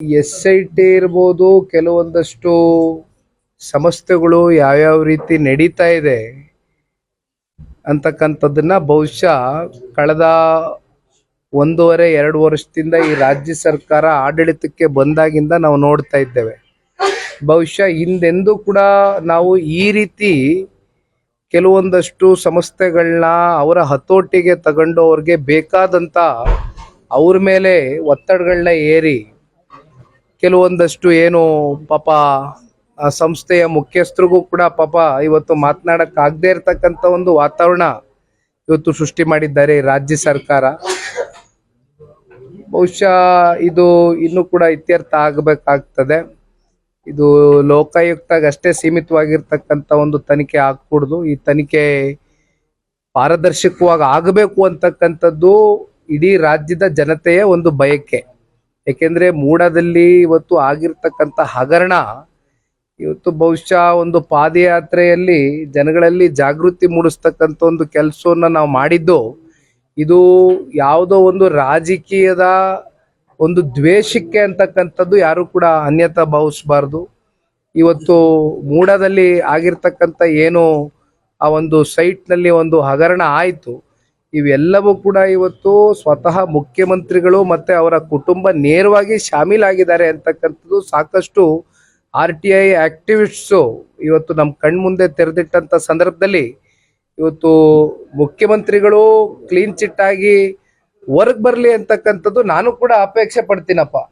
S I T ಇರ್ಬೋದು, ಕೆಲವೊಂದಷ್ಟು ಸಂಸ್ಥೆಗಳು ಯಾವ್ಯಾವ ರೀತಿ ನಡೀತಾ ಇದೆ ಅಂತಕ್ಕಂಥದ್ದನ್ನ ಬಹುಶಃ ಕಳೆದ ಒಂದೂವರೆ, ಎರಡು ವರ್ಷದಿಂದ ಈ ರಾಜ್ಯ ಸರ್ಕಾರ ಆಡಳಿತಕ್ಕೆ ಬಂದಾಗಿಂದ ನಾವು ನೋಡ್ತಾ ಇದ್ದೇವೆ. ಬಹುಶಃ ಹಿಂದೆಂದೂ ಕೂಡ ನಾವು ಈ ರೀತಿ ಕೆಲವೊಂದಷ್ಟು ಸಂಸ್ಥೆಗಳನ್ನ ಅವರ ಹತೋಟಿಗೆ ತಗೊಂಡು ಅವ್ರಿಗೆ ಬೇಕಾದಂತ ಅವ್ರ ಮೇಲೆ ಒತ್ತಡಗಳನ್ನ ಏರಿ ಕೆಲವೊಂದಷ್ಟು ಏನು ಪಾಪ ಸಂಸ್ಥೆಯ ಮುಖ್ಯಸ್ಥರಿಗೂ ಕೂಡ ಪಾಪ ಇವತ್ತು ಮಾತನಾಡಕ್ ಆಗದೆ ಇರತಕ್ಕಂತ ಒಂದು ವಾತಾವರಣ ಇವತ್ತು ಸೃಷ್ಟಿ ಮಾಡಿದ್ದಾರೆ ರಾಜ್ಯ ಸರ್ಕಾರ. ಬಹುಶಃ ಇದು ಇನ್ನೂ ಕೂಡ ಇತ್ಯರ್ಥ ಆಗಬೇಕಾಗ್ತದೆ. ಇದು ಲೋಕಾಯುಕ್ತಾಗ ಅಷ್ಟೇ ಸೀಮಿತವಾಗಿರ್ತಕ್ಕಂಥ ಒಂದು ತನಿಖೆ ಆಗ್ಕೂಡ್ದು. ಈ ತನಿಖೆ ಪಾರದರ್ಶಕವಾಗಿ ಆಗಬೇಕು ಅಂತಕ್ಕಂಥದ್ದು ಇಡೀ ರಾಜ್ಯದ ಜನತೆಯ ಒಂದು ಬಯಕೆ. ಯಾಕೆಂದ್ರೆ ಮೂಡದಲ್ಲಿ ಇವತ್ತು ಆಗಿರ್ತಕ್ಕಂಥ ಹಗರಣ, ಇವತ್ತು ಬಹುಶಃ ಒಂದು ಪಾದಯಾತ್ರೆಯಲ್ಲಿ ಜನಗಳಲ್ಲಿ ಜಾಗೃತಿ ಮೂಡಿಸ್ತಕ್ಕಂಥ ಒಂದು ಕೆಲಸವನ್ನ ನಾವು ಮಾಡಿದ್ದು, ಇದು ಯಾವುದೋ ಒಂದು ರಾಜಕೀಯದ ಒಂದು ದ್ವೇಷಕ್ಕೆ ಅಂತಕ್ಕಂಥದ್ದು ಯಾರು ಕೂಡ ಅನ್ಯತಾ ಭಾವಿಸಬಾರ್ದು. ಇವತ್ತು ಮೂಡದಲ್ಲಿ ಆಗಿರ್ತಕ್ಕಂಥ ಏನು ಆ ಒಂದು ಸೈಟ್ನಲ್ಲಿ ಒಂದು ಹಗರಣ ಆಯಿತು. ಇವೆಲ್ಲವೂ ಕೂಡ ಇವತ್ತು ಸ್ವತಃ ಮುಖ್ಯಮಂತ್ರಿಗಳು ಮತ್ತೆ ಅವರ ಕುಟುಂಬ ನೇರವಾಗಿ ಶಾಮೀಲಾಗಿದ್ದಾರೆ ಅಂತಕ್ಕಂಥದ್ದು ಸಾಕಷ್ಟು ಆರ್ ಟಿ ಐ ಆಕ್ಟಿವಿಸ್ಟ್ಸು ಇವತ್ತು ನಮ್ಮ ಕಣ್ಮುಂದೆ ತೆರೆದಿಟ್ಟಂತ ಸಂದರ್ಭದಲ್ಲಿ ಇವತ್ತು ಮುಖ್ಯಮಂತ್ರಿಗಳು ಕ್ಲೀನ್ ಚಿಟ್ ಆಗಿ ಹೊರಗೆ ಬರಲಿ ಅಂತಕ್ಕಂಥದ್ದು ನಾನು ಕೂಡ ಅಪೇಕ್ಷೆ ಪಡ್ತೀನಪ್ಪ.